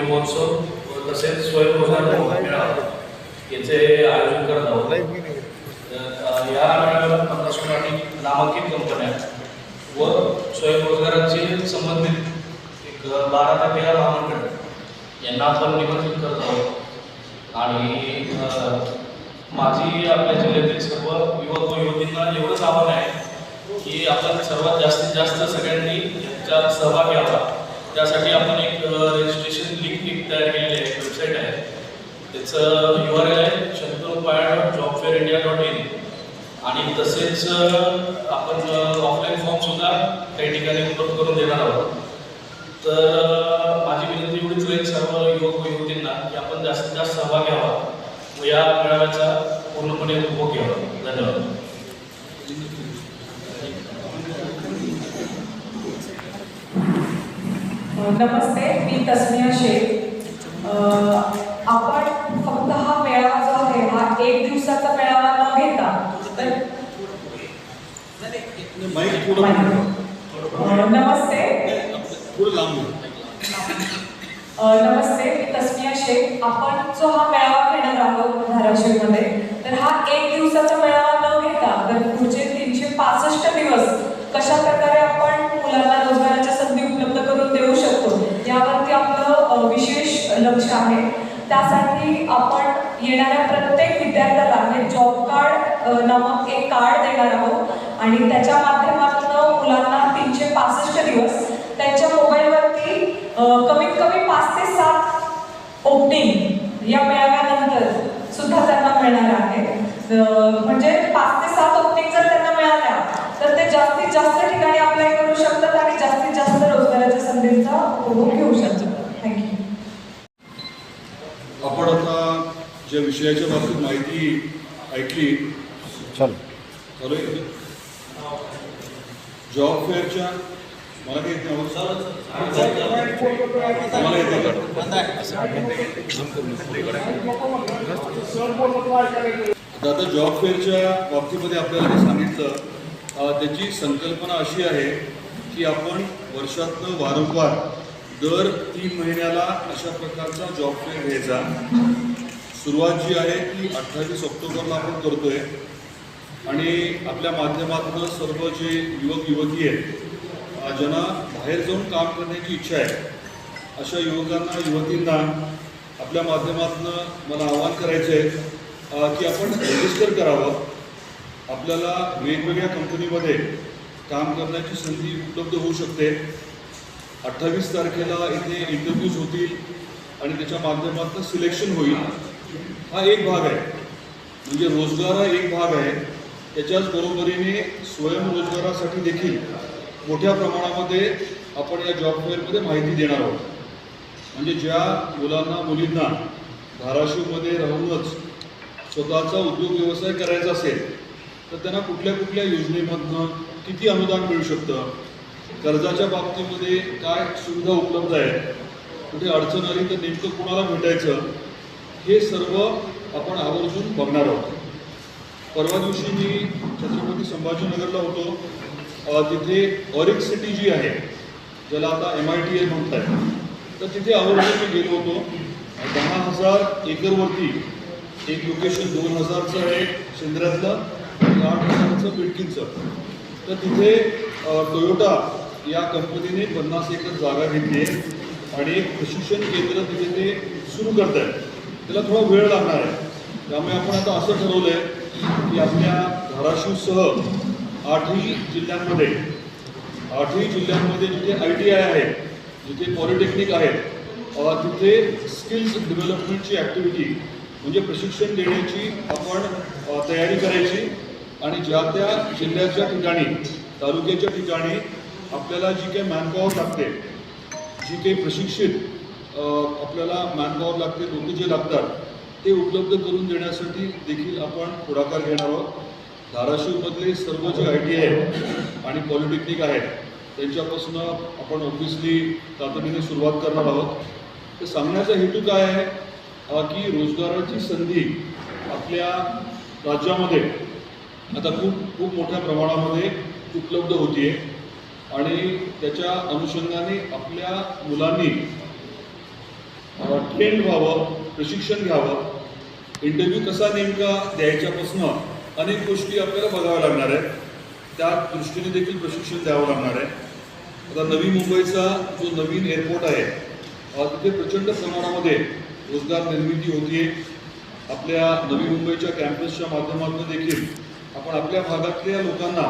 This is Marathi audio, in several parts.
महोत्सव तसेच स्वयंरोजगार याचे आयोजन करत आहोत या मेळाव्याला नामांकित कंपन्या व स्वयंरोजगाराचे संबंधित एक बारा ते तेरा महामंडळ यांना आपण निमंत्रित करत आहोत आणि माझी आपल्या जिल्ह्यातील सर्व युवक व युवतींना एवढंच आव्हान आहे की आपण सर्वात जास्तीत जास्त सगळ्यांनी याच्यात सहभाग घ्यावा. त्यासाठी आपण एक रजिस्ट्रेशन लिंक लिंक तयार केलेली आहे वेबसाईट आहे. त्याचं यू आर एल आहे शंकर पाया job fair India dot in आणि तसेच आपण ऑफलाईन फॉर्म सुद्धा काही ठिकाणी उपलब्ध करून देणार आहोत. तर माझी विनंती एवढीच राहील सर्व युवक व युवतींना की आपण जास्तीत जास्त सहभाग घ्यावा व या मेळाव्याचा पूर्णपणे उपभोग घ्यावा. धन्यवाद. नमस्ते मी तस्मिया शेख आपण फक्त हा मेळावा जो आहे हा एक दिवसाचा मेळावा न घेता नमस्ते. नमस्ते मी तस्मिया शेख आपण जो हा मेळावा घेणार आहोत धाराशिवमध्ये तर हा एक दिवसाचा मेळावा न घेता तर पुढचे तीनशे पासष्ट दिवस कशा प्रकारे आपण मुलांना रोजगाराच्या संधी उपलब्ध करून देऊ शकतो यावरती आपलं अ, विशेष लक्ष आहे. त्यासाठी आपण येणाऱ्या प्रत्येक विद्यार्थ्याला म्हणजे जॉब कार्ड नामक एक कार्ड देणार आहोत. आणि त्याच्या माध्यमातून मुलांना तीनशे पासष्ट दिवस त्यांच्या मोबाईलवरती कमीत कमी पाच ते सात ओपनिंग या मेळाव्यानंतर सुद्धा त्यांना मिळणार आहे. म्हणजे पाच ते सात ओपनिंग जर त्यांना मिळाल्या तर ते जास्तीत जास्त ठिकाणी अप्लाय करू शकतात आणि जास्तीत जास्त रोजगाराच्या संधींचा उपभोग घेऊ शकतात थँक्यू आपण आता ज्या विषयाच्या बाबतीत माहिती ऐकली. चल. जॉब फेअरच्या? मला काही? आता जॉब फेअरच्या बाबतीमध्ये आपल्याला जे सांगितलं त्याची संकल्पना अशी आहे की आपण वर्षातनं वारंवार दर तीन महिन्याला अशा प्रकारचा जॉब फेअर घ्यायचा. सुरुवात जी आहे ती अठ्ठावीस ऑक्टोबरला आपण करतोय. आणि आपल्या माध्यमातून सर्व जे युवक युवती आहेत ज्यांना बाहेर जाऊन काम करण्याची इच्छा आहे अशा युवकांना युवतींना आपल्या माध्यमातून मला आवाहन करायचं आहे की आपण रजिस्टर करावं. आपल्याला वेगवेगळ्या कंपनीमध्ये काम करण्याची संधी उपलब्ध होऊ शकते. अठ्ठावीस तारखेला इथे इंटरव्ह्यूज होतील आणि त्याच्या माध्यमातून सिलेक्शन होईल. हा एक भाग आहे. म्हणजे रोजगार हा एक भाग आहे. त्याच्याच बरोबरीने स्वयंरोजगारासाठी देखील मोठ्या प्रमाणामध्ये आपण या जॉब फेअरमध्ये माहिती देणार आहोत. म्हणजे ज्या मुलांना मुलींना धाराशिवमध्ये राहूनच स्वतःचा उद्योग व्यवसाय करायचा असेल तर त्यांना कुठल्या कुठल्या योजनेमधनं किती अनुदान मिळू शकतं? कर्जाच्या बाबतीमध्ये काय सुविधा उपलब्ध आहेत? कुठे अडचण आली तर नेमकं कुणाला भेटायचं? हे सर्व आपण आवर्जून बघणार आहोत. परवा दिवशी मी छत्रपती संभाजीनगरला होतो. तिथे ऑरिक सिटी जी आहे ज्याला आता एम आय टी ए म्हणतात. तर तिथे आवर्जून मी गेलो होतो. दहा हजार एकरवरती एक लोकेशन दोन हजारचं आहे शेंद्र्यातलं आणि आठ हजारचं बिडकीचं तर तिथे टोयोटा या कंपनीने पन्नास एकर जागा घेतली आहे आणि एक प्रशिक्षण केंद्र तिथे ते सुरू करत आहेत त्याला थोडा वेळ लागणार आहे. त्यामुळे आपण आता असं ठरवलं आहे की आपल्या धाराशिवसह आठही जिल्ह्यांमध्ये आठही जिल्ह्यांमध्ये जिथे आय टी आय आहे जिथे पॉलिटेक्निक आहेत तिथे स्किल्स डेव्हलपमेंटची ॲक्टिव्हिटी म्हणजे प्रशिक्षण देण्याची आपण तयारी करायची. आणि ज्या त्या जिल्ह्याच्या ठिकाणी तालुक्याच्या ठिकाणी आपल्याला जी काही मॅनपॉवर लागते जी काही प्रशिक्षित आपल्याला मॅनपॉवर लागते लोक जे लागतात ते उपलब्ध करून देण्यासाठी देखील आपण पुढाकार घेणार आहोत. धाराशिवमधले सर्व जे आय टी आहेत आणि पॉलिटेक्निक आहेत त्यांच्यापासून आपण ऑब्विसली तातडीने सुरुवात करणार आहोत. तर सांगण्याचा हेतू काय आहे? की रोजगाराची संधी आपल्या राज्यामध्ये आता खूप खूप मोठ्या प्रमाणामध्ये उपलब्ध होतीये. आणि त्याच्या अनुषंगाने आपल्या मुलांनी ट्रेंड व्हावं प्रशिक्षण घ्यावं. इंटरव्ह्यू कसा नेमका द्यायच्यापासून अनेक गोष्टी आपल्याला बघाव्या लागणार आहेत. त्या दृष्टीने देखील प्रशिक्षण द्यावं लागणार आहे. आता नवी मुंबईचा जो नवीन एअरपोर्ट आहे तिथे प्रचंड प्रमाणामध्ये रोजगार निर्मिती होतीये. आपल्या नवी मुंबईच्या कॅम्पसच्या माध्यमातून देखील आपण आपल्या भागातल्या लोकांना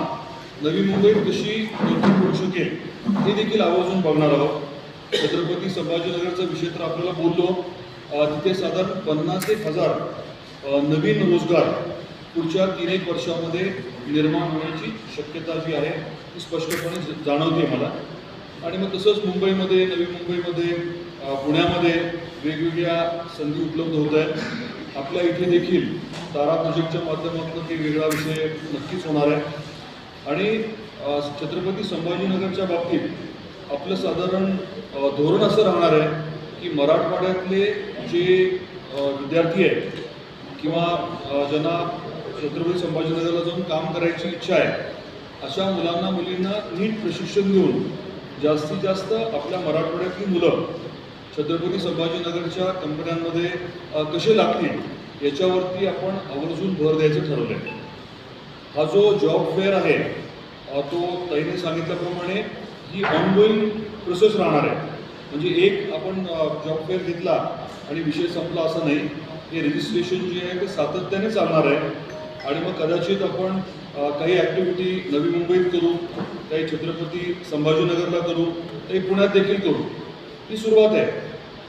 नवी मुंबई कशी नोकरी करू शकेल हे देखील आवर्जून बघणार आहोत. छत्रपती संभाजीनगरचा विषय तर आपल्याला बोललो. तिथे साधारण पन्नास एक हजार नवीन रोजगार पुढच्या तीन एक वर्षामध्ये निर्माण होण्याची शक्यता जी आहे ती स्पष्टपणे जाणवते मला. आणि मग तसंच मुंबईमध्ये नवी मुंबईमध्ये पुण्यामध्ये वेगवेगळ्या संधी उपलब्ध होत आहेत. आपल्या इथे देखील तारा प्रोजेक्टच्या माध्यमातून ते वेगळा विषय नक्कीच होणार आहे. आणि छत्रपती संभाजीनगरच्या बाबतीत आपलं साधारण धोरण असं राहणार आहे की मराठवाड्यातले जे विद्यार्थी आहेत किंवा ज्यांना छत्रपती संभाजीनगरला जाऊन काम करायची इच्छा आहे अशा मुलांना मुलींना नीट प्रशिक्षण देऊन जास्तीत जास्त आपल्या मराठवाड्यातली मुलं छत्रपती संभाजीनगरच्या कंपन्यांमध्ये कसे लागतील याच्यावरती आपण आवर्जून भर द्यायचं ठरवलं आहे. हा जो जॉब फेअर आहे तो ताईने सांगितल्याप्रमाणे ही ऑनगोईंग प्रोसेस राहणार आहे. म्हणजे एक आपण जॉब फेअर घेतला आणि विषय संपला असं नाही. हे रजिस्ट्रेशन जे आहे ते सातत्याने चालणार आहे. आणि मग कदाचित आपण काही ॲक्टिव्हिटी नवी मुंबईत करू काही छत्रपती संभाजीनगरला करू काही पुण्यात देखील करू. ही सुरुवात आहे.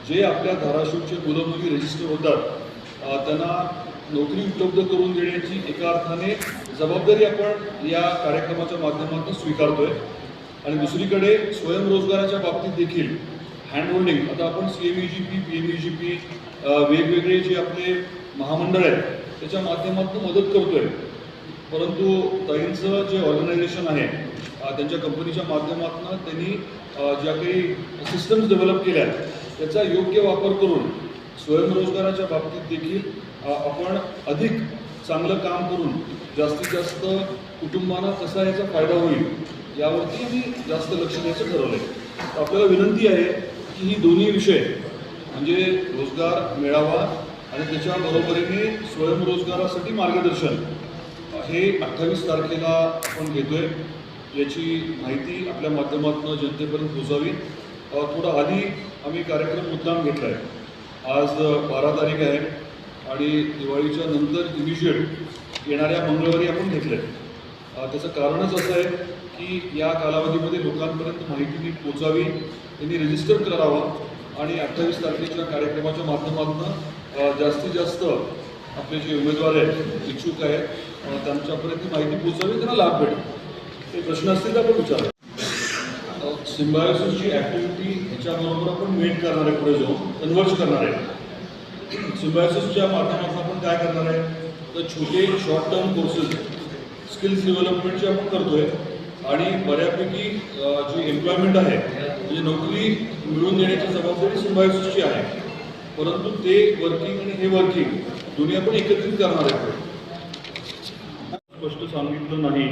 जे आपल्या धाराशिवचे मुलं मुली रजिस्टर होतात त्यांना नोकरी उपलब्ध करून देण्याची एका अर्थाने जबाबदारी आपण या कार्यक्रमाच्या माध्यमातून स्वीकारतोय. आणि दुसरीकडे स्वयंरोजगाराच्या बाबतीत देखील हँडहोल्डिंग आता आपण C M E G P P M E G P वेगवेगळे जे आपले महामंडळ आहेत त्याच्या माध्यमातून मदत करतोय. परंतु ताईंचं जे ऑर्गनायझेशन आहे त्यांच्या कंपनीच्या माध्यमातून त्यांनी ज्या काही सिस्टम्स डेव्हलप केल्या आहेत त्याचा योग्य वापर करून स्वयंरोजगाराच्या बाबतीत देखील आपण अधिक चांगलं काम करून जास्तीत जास्त कुटुंबांना कसा याचा फायदा होईल यावरती मी जास्त लक्ष द्यायचं ठरवलं आहे आपल्याला विनंती आहे की ही दोन्ही विषय म्हणजे रोजगार मिळावा आणि त्याच्या बरोबरीने स्वयंरोजगारासाठी मार्गदर्शन हे अठ्ठावीस तारखेला आपण घेतोय. याची माहिती आपल्या माध्यमातून जनतेपर्यंत पोचावी थोडा आधी आम्ही कार्यक्रम मुद्दाम घेतला आहे आज बारा तारीख आहे आणि दिवाळीच्या नंतर इमिजिएट येणाऱ्या मंगळवारी आपण घेतलं आहे त्याचं कारणच असं आहे की या कालावधीमध्ये लोकांपर्यंत माहिती पोचावी त्यांनी रजिस्टर करावं आणि अठ्ठावीस तारखेच्या कार्यक्रमाच्या माध्यमातून जास्तीत जास्त आपले जे उमेदवार आहेत इच्छुक आहेत त्यांच्यापर्यंत माहिती पोचावी त्यांना लाभ भेटेल. ते प्रश्न असतील तर आपण विचार. सिम्बायोसिसची ॲक्टिव्हिटी ह्याच्याबरोबर आपण मेट करणार आहे पुढे जाऊन कन्वर्ज करणार. आहे सिम्बायोसिसच्या माध्यमातून आपण काय करणार आहे? तर छोटे शॉर्ट टर्म कोर्सेस स्किल्स डेव्हलपमेंटचे आपण करतोय. आणि बऱ्यापैकी जी एम्प्लॉयमेंट आहे म्हणजे नोकरी मिळवून देण्याची जबाबदारी सिम्बायोसिसची आहे. परंतु ते वर्किंग आणि हे वर्किंग दोन्ही आपण एकत्रित करणार आहे. स्पष्ट सांगितलं नाही.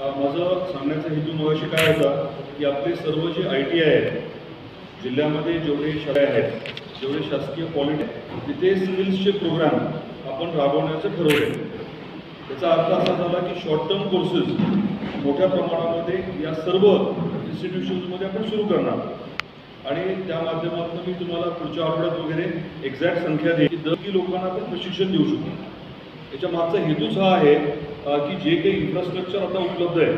माझं सांगण्याचा हेतू मगाशी काय होता की आपले सर्व जे आय टी आय आहेत जिल्ह्यामध्ये जेवढे शाळा आहेत जेवढे शासकीय पॉलिटी तिथे स्किल्सचे प्रोग्राम आपण राबवण्याचं ठरवले त्याचा अर्थ असा झाला की शॉर्ट टर्म कोर्सेस मोठ्या प्रमाणामध्ये या सर्व इन्स्टिट्यूशन्समध्ये आपण सुरू करणार. आणि त्या माध्यमातून मी तुम्हाला पुढच्या आठवड्यात वगैरे एक्झॅक्ट संख्या देईल की दर की लोकांना आपण प्रशिक्षण देऊ शकतो. याच्या मागचा हेतूच हा आहे की जे काही इन्फ्रास्ट्रक्चर आता उपलब्ध आहे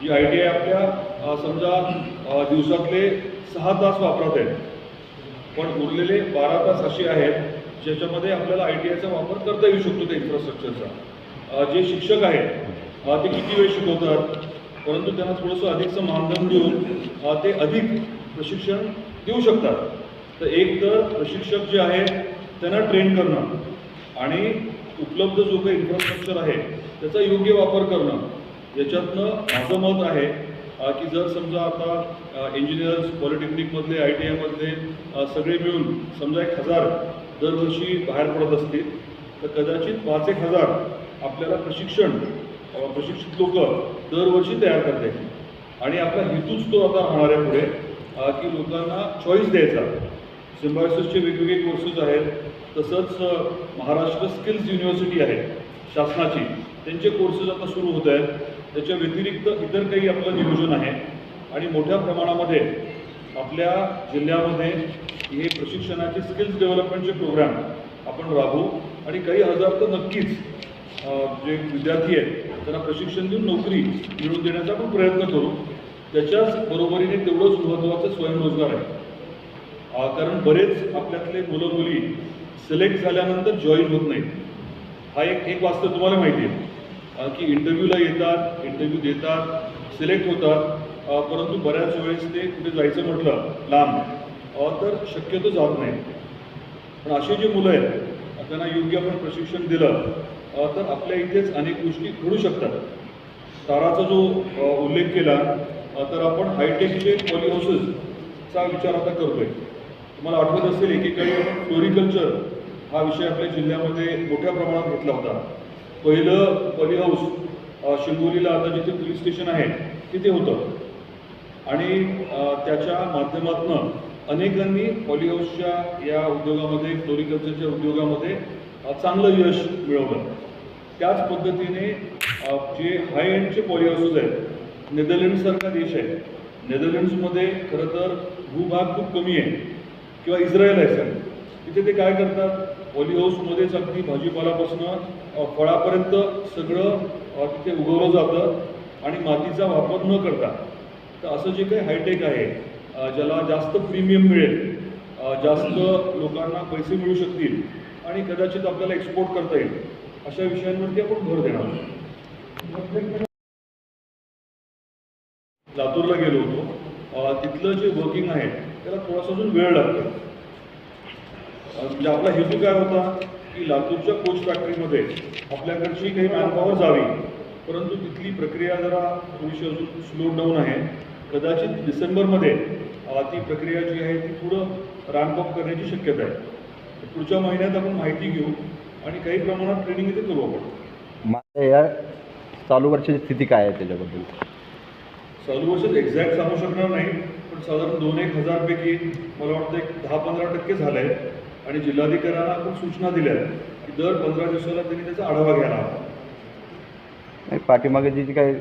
जी आय टी आय आपल्या समजा दिवसातले सहा तास वापरत आहेत. पण उरलेले बारा तास असे आहेत ज्याच्यामध्ये आपल्याला आय टी आयचा वापर करता येऊ शकतो त्या इन्फ्रास्ट्रक्चरचा जे शिक्षक आहेत ते किती वेळ शिकवतात? परंतु त्यांना थोडंसं अधिकचं मानधन देऊन ते अधिक प्रशिक्षण देऊ शकतात. तर एक तर प्रशिक्षक जे आहेत त्यांना ट्रेन करणं आणि उपलब्ध जो काही इन्फ्रास्ट्रक्चर आहे त्याचा योग्य वापर करणं याच्यातनं माझं मत आहे की जर समजा आता इंजिनियर्स पॉलिटेक्निकमधले आय टी आयमधले सगळे मिळून समजा एक हजार दरवर्षी बाहेर पडत असतील तर कदाचित पाच एक हजार आपल्याला प्रशिक्षण प्रशिक्षित लोक दरवर्षी तयार करता आणि आपला हेतूच तो आता राहणार आहे पुढे की लोकांना चॉईस द्यायचा. सिम्बायोसिसचे वेगवेगळे कोर्सेस आहेत. तसंच महाराष्ट्र स्किल्स युनिव्हर्सिटी आहे शासनाची. त्यांचे कोर्सेस आता सुरू होत आहेत. त्याच्या व्यतिरिक्त इतर काही आपलं नियोजन आहे. आणि मोठ्या प्रमाणामध्ये आपल्या जिल्ह्यामध्ये हे प्रशिक्षणाचे स्किल्स डेव्हलपमेंटचे प्रोग्राम आपण राबवू. आणि काही हजार तर नक्कीच जे विद्यार्थी आहेत त्यांना प्रशिक्षण देऊन नोकरी मिळवून देण्याचा आपण प्रयत्न करू. त्याच्याच बरोबरीने तेवढंच महत्त्वाचं स्वयंरोजगार आहे. कारण बरेच आपल्यातले मुलं मुली सिलेक्ट झाल्यानंतर जॉईन होत नाहीत. हा एक एक वास्तव तुम्हाला माहिती आहे. की इंटरव्ह्यूला येतात इंटरव्ह्यू देतात सिलेक्ट होतात. परंतु बऱ्याच वेळेस ते कुठे जायचं म्हटलं लांब. तर शक्यतो जात नाही पण असे जे मुलं आहेत त्यांना योग्य आपण प्रशिक्षण दिलं तर आपल्या इथेच अनेक गोष्टी घडू शकतात. ताराचा जो उल्लेख केला तर आपण हायटेकचे पॉलीहाऊसेसचा विचार आता करतोय. तुम्हाला आठवत असेल एकेकाळी आपण फ्लोरिकल्चर हा विषय आपल्या जिल्ह्यामध्ये मोठ्या प्रमाणात घेतला होता. पहिलं पॉलीहाऊस शिंगोलीला आता जिथे पोलीस स्टेशन आहे तिथे होतं. आणि त्याच्या माध्यमातून अनेकांनी पॉलीहाऊसच्या या उद्योगामध्ये फ्लोरिकल्चरच्या उद्योगामध्ये चांगलं यश मिळवलं. त्याच पद्धतीने जे हाय एंडचे पॉलिहाऊसेस आहेत नेदरलँडसारखा देश आहे. नेदरलँड्समध्ये खरं तर भूभाग खूप कमी आहे. किंवा इस्रायल आहे सर. तिथे ते काय करतात? पॉलीहाऊसमध्येच अगदी भाजीपालापासून फळापर्यंत सगळं तिथे उगवलं जातं आणि मातीचा वापर न करता. तर असं जे काही हायटेक आहे ज्याला जास्त प्रीमियम मिळेल जास्त लोकांना पैसे मिळू शकतील आणि कदाचित आपल्याला एक्सपोर्ट करता येईल. अशा विषयांवरती आपण भर देणार आहोत. लातूरला गेलो होतो. तिथलं जे वर्किंग आहे त्याला थोडासा अजून वेळ लागतो म्हणजे आपला हेतू काय होता? की लातूरच्या कोच फॅक्टरीमध्ये आपल्याकडची काही मॅनपॉवर जावी. परंतु तिथली प्रक्रिया जरा थोडीशी अजून स्लो डाऊन आहे. कदाचित डिसेंबरमध्ये ती प्रक्रिया जी आहे ती पुढं रॅम्पअप करण्याची शक्यता आहे. पुढच्या महिन्यात आपण माहिती घेऊ. आणि काही प्रमाणात ट्रेनिंग इथे करू आपण माझ्या या चालू वर्षाची स्थिती काय आहे त्याच्याबद्दल? चालू वर्षात एक्झॅक्ट सांगू शकणार नाही पण साधारण दोन एक हजारपैकी मला वाटतं एक दहा पंधरा टक्के झालं आहे आणि जिल्हाधिकाऱ्यांना आपण सूचना दिल्या की दर पंधरा दिवसाला त्यांनी त्याचा आढावा घ्यायला हवा. पाठीमागे जी जी काय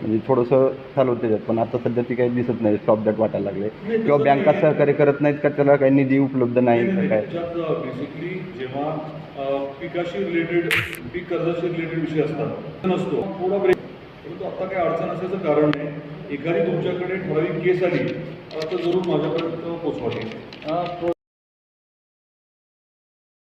म्हणजे थोडंसं चालू होतं त्याच्यात. पण आता सध्या ती काही दिसत नाही स्टॉप दॅट वाटायला लागले. किंवा बँका. सहकार्य करत नाहीत का? त्याला काही निधी उपलब्ध नाही का काय? बेसिकली जेव्हा पिकाशी रिलेटेड पीक कर्जाशी रिलेटेड विषय असतात नसतो. थोडा ब्रेक परंतु आता काही अडचण असल्याचं कारण नाही एखादी तुमच्याकडे ठराविक केस आली तर जरूर माझ्यापर्यंत पोचवा